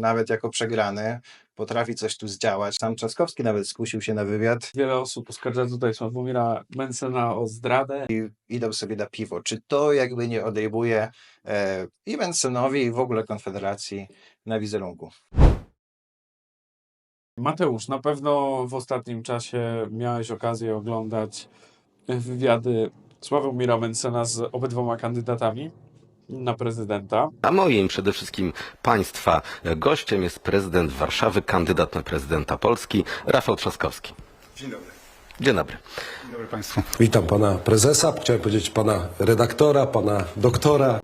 nawet jako przegrany, potrafi coś tu zdziałać. Sam Trzaskowski nawet skusił się na wywiad Wiele osób oskarża tutaj Sławomira Mencena o zdradę. i idą sobie na piwo. Czy to jakby nie odejmuje e, i Mencenowi, i w ogóle Konfederacji na wizerunku? Mateusz, na pewno w ostatnim czasie miałeś okazję oglądać wywiady Sławomira Mencena z obydwoma kandydatami na prezydenta. A moim przede wszystkim Państwa gościem jest prezydent Warszawy, kandydat na prezydenta Polski, Rafał Trzaskowski. Dzień dobry. Dzień dobry. Dzień dobry Państwu. Witam pana prezesa, chciałem powiedzieć pana redaktora, pana doktora.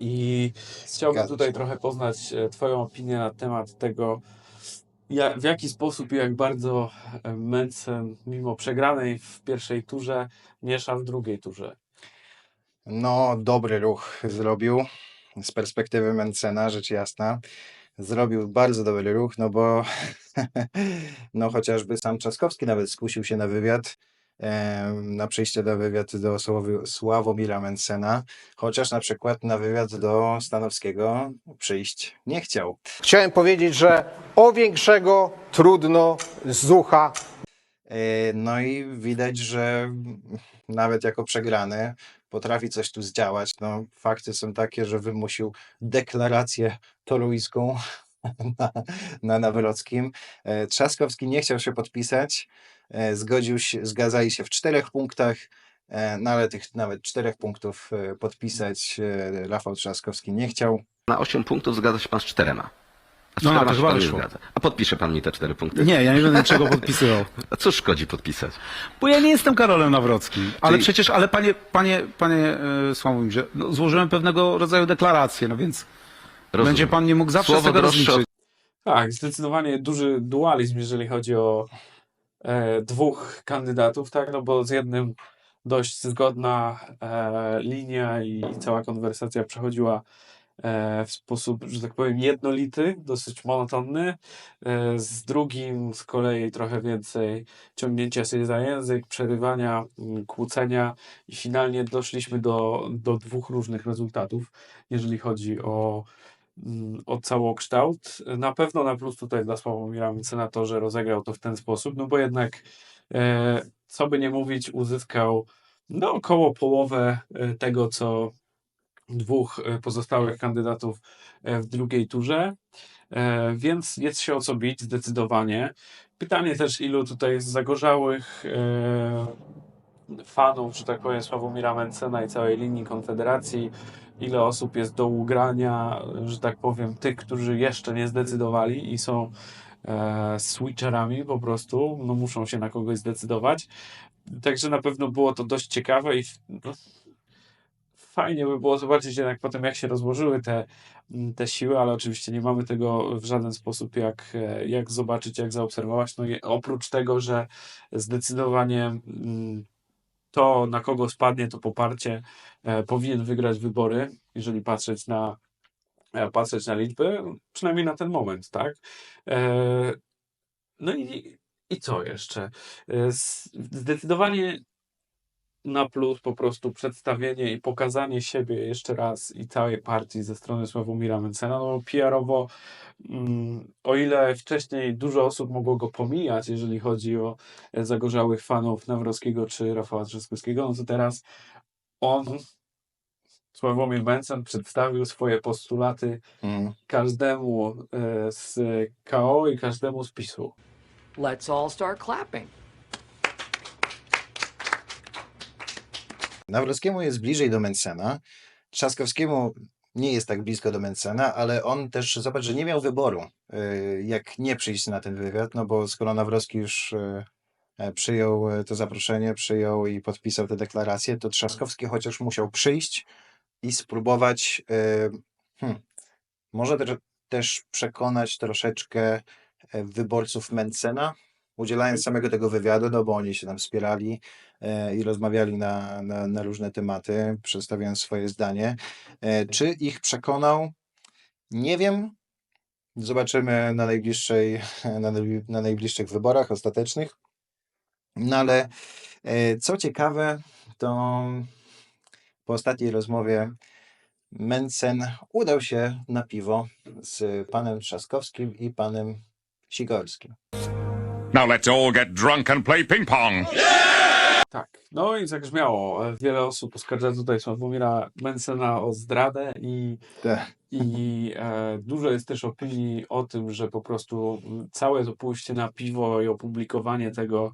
I chciałbym Zgadza tutaj trochę poznać e, Twoją opinię na temat tego, ja, w jaki sposób i jak bardzo e, Mencen, mimo przegranej w pierwszej turze, miesza w drugiej turze. No, dobry ruch zrobił z perspektywy Mencena, rzecz jasna. Zrobił bardzo dobry ruch, no bo no chociażby sam Trzaskowski nawet skusił się na wywiad, na przyjście na wywiad do Sławomira Mencena, chociaż na przykład na wywiad do Stanowskiego przyjść nie chciał. Chciałem powiedzieć, że o większego trudno z ucha No i widać, że nawet jako przegrany potrafi coś tu zdziałać. No, fakty są takie, że wymusił deklarację toruńską na, na Nawrockim. E, Trzaskowski nie chciał się podpisać, e, zgodził się, zgadzali się w czterech punktach, no ale tych nawet czterech punktów podpisać Rafał Trzaskowski nie chciał. Na 8 punktów zgadza się Pan z czterema. A No, czterema to chyba wyszło. A podpisze Pan mi te cztery punkty? Nie, ja nie będę niczego podpisywał. A cóż szkodzi podpisać? Bo ja nie jestem Karolem Nawrockim. Ale Czyli- przecież, ale panie, panie, panie e, Sławomirze, no, złożyłem pewnego rodzaju deklarację, no więc Rozumiem. będzie pan nie mógł zawsze Słowo z tego droższe od rozliczyć. Tak, zdecydowanie duży dualizm, jeżeli chodzi o e, dwóch kandydatów, tak, no bo z jednym dość zgodna e, linia i, cała konwersacja przechodziła w sposób, że tak powiem, jednolity, dosyć monotonny. E, z drugim z kolei trochę więcej ciągnięcia się za język, przerywania, mm, kłócenia i finalnie doszliśmy do, do dwóch różnych rezultatów, jeżeli chodzi o mm, o całokształt. Na pewno na plus tutaj dla Sławomira Mencena to, rozegrał to w ten sposób, no bo jednak e, co by nie mówić, uzyskał no około połowę e, tego, co dwóch e, pozostałych kandydatów e, w drugiej turze, e, więc jest się o co bić zdecydowanie. Pytanie też, ilu tutaj jest zagorzałych fanów, że tak powiem, Sławomira Mencena i całej linii Konfederacji, ile osób jest do ugrania, że tak powiem, tych, którzy jeszcze nie zdecydowali i są e, switcherami po prostu, no muszą się na kogoś zdecydować. Także na pewno było to dość ciekawe i no, fajnie by było zobaczyć jednak potem, jak się rozłożyły te, mm, te siły, ale oczywiście nie mamy tego w żaden sposób, jak, e, jak zobaczyć, jak zaobserwować. No oprócz tego, że zdecydowanie mm, to, na kogo spadnie to poparcie, e, powinien wygrać wybory, jeżeli patrzeć na, e, patrzeć na liczby, przynajmniej na ten moment, tak? No i, i co jeszcze? Zdecydowanie na plus po prostu przedstawienie i pokazanie siebie jeszcze raz i całej partii ze strony Sławomira Mencena. No, PR-owo, mm, o ile wcześniej dużo osób mogło go pomijać, jeżeli chodzi o e, zagorzałych fanów Nawrockiego czy Rafała Trzaskowskiego, no to teraz on, Sławomir Mencen, przedstawił swoje postulaty Mm. każdemu e, z KO i każdemu z PiSu. Let's all start clapping. Nawrockiemu jest bliżej do Mencena. Trzaskowskiemu nie jest tak blisko do Mencena, ale on też, zobacz, że nie miał wyboru, y, jak nie przyjść na ten wywiad, no bo skoro Nawrocki już y, e, przyjął e, to zaproszenie, przyjął i podpisał tę deklarację, to Trzaskowski chociaż musiał przyjść i spróbować y, hmm, może też, przekonać troszeczkę e, wyborców Mencena, udzielając samego tego wywiadu, no bo oni się tam wspierali e, i rozmawiali na, na, na różne tematy, przedstawiając swoje zdanie. E, Czy ich przekonał? Nie wiem. Zobaczymy na najbliższej, na, na najbliższych wyborach ostatecznych. No ale e, co ciekawe, to po ostatniej rozmowie Mencen udał się na piwo z panem Trzaskowskim i panem Sigorskim. Now let's all get drunk and play ping pong. Tak, no i zagrzmiało. E, Wiele osób oskarża tutaj Sławomira Mencena o zdradę i, Tak. i e, dużo jest też opinii o tym, że po prostu całe to pójście na piwo i opublikowanie tego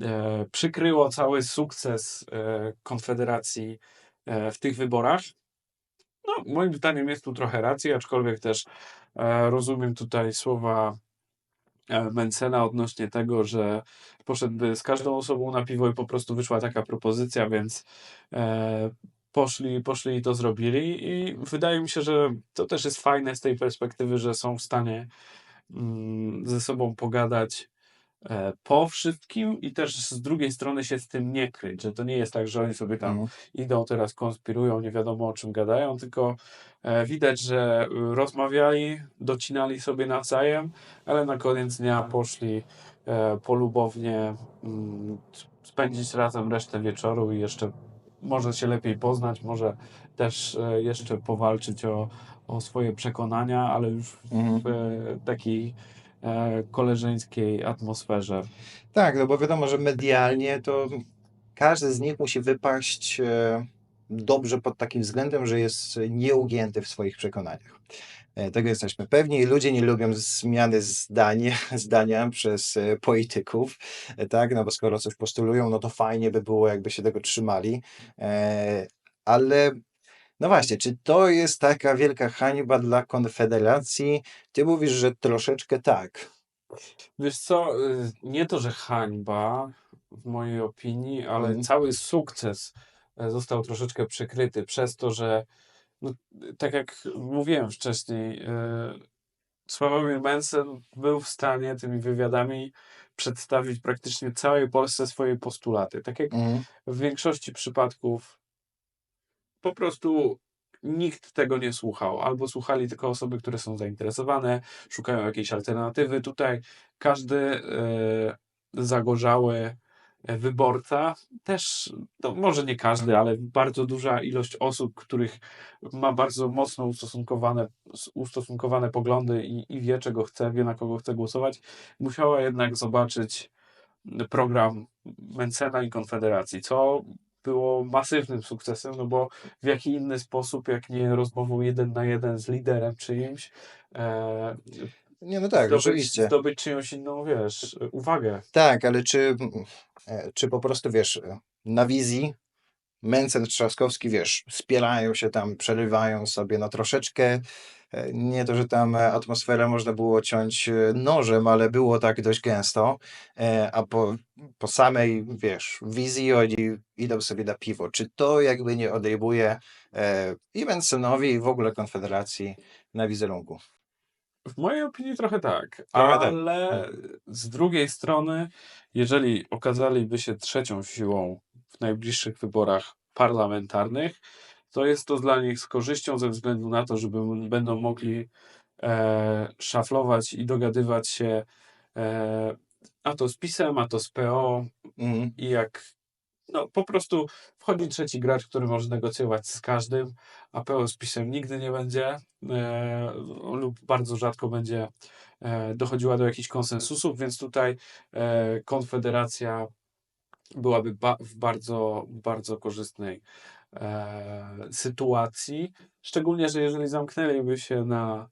e, przykryło cały sukces e, Konfederacji e, w tych wyborach. No, moim zdaniem jest tu trochę racji, aczkolwiek też e, rozumiem tutaj słowa Mencena odnośnie tego, że poszedłby z każdą osobą na piwo i po prostu wyszła taka propozycja, więc e, poszli, poszli i to zrobili. I wydaje mi się, że to też jest fajne z tej perspektywy, że są w stanie mm, ze sobą pogadać e, po wszystkim i też z drugiej strony się z tym nie kryć, że to nie jest tak, że oni sobie tam Mhm. idą teraz, konspirują, nie wiadomo o czym gadają, tylko e, widać, że y, rozmawiali, docinali sobie nawzajem, ale na koniec dnia poszli e, polubownie mm, spędzić razem resztę wieczoru i jeszcze może się lepiej poznać, może też e, jeszcze powalczyć o, o swoje przekonania, ale już Mhm. w e, takiej e, koleżeńskiej atmosferze. Tak, no bo wiadomo, że medialnie to każdy z nich musi wypaść e, dobrze pod takim względem, że jest nieugięty w swoich przekonaniach. E, Tego jesteśmy pewni. Ludzie nie lubią zmiany zdania, zdania przez e, polityków, e, tak? No bo skoro coś postulują, no to fajnie by było, jakby się tego trzymali. E, Ale no właśnie, czy to jest taka wielka hańba dla Konfederacji? Ty mówisz, że troszeczkę tak. Wiesz co, y, nie to, że hańba w mojej opinii, ale Mhm. cały sukces e, został troszeczkę przykryty przez to, że no, tak jak mówiłem wcześniej, y, Sławomir Mencen był w stanie tymi wywiadami przedstawić praktycznie całej Polsce swoje postulaty. Tak jak Mhm. w większości przypadków po prostu nikt tego nie słuchał, albo słuchali tylko osoby, które są zainteresowane, szukają jakiejś alternatywy. Tutaj każdy e, zagorzały wyborca, też, no może nie każdy, ale bardzo duża ilość osób, których ma bardzo mocno ustosunkowane, ustosunkowane poglądy i, i wie, czego chce, wie, na kogo chce głosować, musiała jednak zobaczyć program Mencena i Konfederacji, co było masywnym sukcesem, no bo w jaki inny sposób, jak nie rozmową jeden na jeden z liderem czyimś, e, Nie, no tak, zdobyć, oczywiście. zdobyć czyjąś inną, wiesz, uwagę. Tak, ale czy, e, czy po prostu, wiesz, na wizji Mencen, Trzaskowski, wiesz, spierają się tam, przerywają sobie, no troszeczkę, nie to, że tam e, atmosferę można było ciąć e, nożem, ale było tak dość gęsto, e, a po, po samej, wiesz, wizji oni idą sobie na piwo. Czy to jakby nie odejmuje i Mencenowi, i w ogóle Konfederacji na wizerunku? W mojej opinii trochę tak, Trochę tak. ale z drugiej strony, jeżeli okazaliby się trzecią siłą w najbliższych wyborach parlamentarnych, to jest to dla nich z korzyścią ze względu na to, że będą mogli e, szaflować i dogadywać się e, a to z PiSem, a to z PO Mhm. i jak no po prostu wchodzi trzeci gracz, który może negocjować z każdym, a PO z PiSem nigdy nie będzie e, lub bardzo rzadko będzie e, dochodziła do jakichś konsensusów, więc tutaj e, Konfederacja byłaby ba w bardzo, bardzo korzystnej e, sytuacji, szczególnie, że jeżeli zamknęliby się na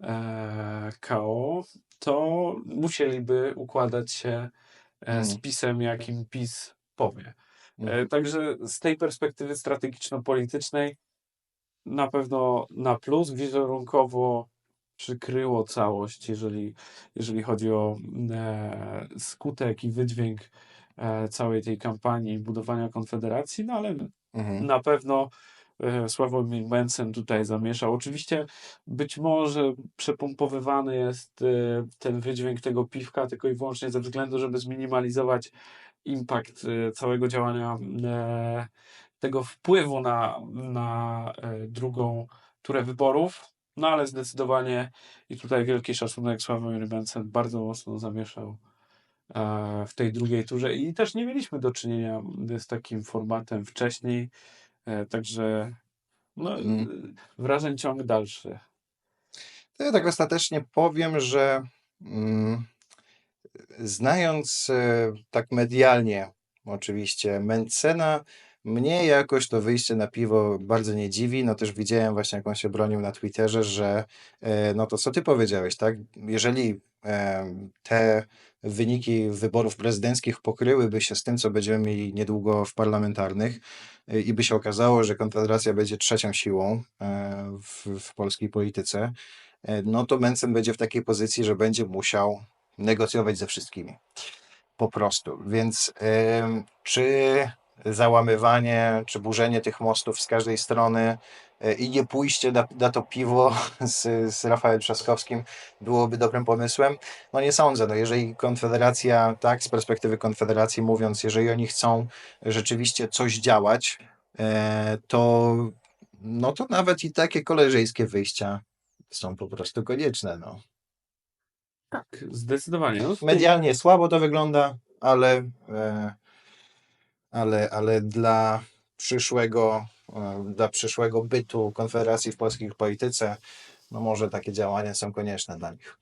e, KO, to musieliby układać się e, z Mm. PiSem, jakim PiS powie. E, Mhm. Także z tej perspektywy strategiczno-politycznej na pewno na plus wizerunkowo przykryło całość, jeżeli, jeżeli chodzi o e, skutek i wydźwięk e, całej tej kampanii budowania Konfederacji, no ale Mhm. na pewno e, Sławomir Mencen tutaj zamieszał. Oczywiście być może przepompowywany jest e, ten wydźwięk tego piwka tylko i wyłącznie ze względu, żeby zminimalizować impact e, całego działania tego wpływu na, na drugą turę wyborów. No ale zdecydowanie i tutaj wielki szacunek Sławomir Mencen bardzo mocno zamieszał w tej drugiej turze i też nie mieliśmy do czynienia z takim formatem wcześniej. E, Także No, Mm. wrażeń ciąg dalszy. To ja tak ostatecznie powiem, że mm, znając e, tak medialnie oczywiście Mencena, mnie jakoś to wyjście na piwo bardzo nie dziwi. No też widziałem właśnie, jak on się bronił na Twitterze, że e, no to co ty powiedziałeś, tak? Jeżeli e, te wyniki wyborów prezydenckich pokryłyby się z tym, co będziemy mieli niedługo w parlamentarnych e, i by się okazało, że Konfederacja będzie trzecią siłą w, w polskiej polityce, no to Mencen będzie w takiej pozycji, że będzie musiał negocjować ze wszystkimi. Po prostu. Więc czy załamywanie, czy burzenie tych mostów z każdej strony e, i nie pójście na, na to piwo z, z Rafałem Trzaskowskim byłoby dobrym pomysłem? No nie sądzę. No jeżeli Konfederacja, tak, z perspektywy Konfederacji mówiąc, jeżeli oni chcą rzeczywiście coś działać, e, to no to nawet i takie koleżeńskie wyjścia są po prostu konieczne. No. Tak, zdecydowanie. No, Medialnie słabo to wygląda, ale, e, ale, ale dla przyszłego, e, dla przyszłego bytu Konfederacji w polskiej polityce, no może takie działania są konieczne dla nich.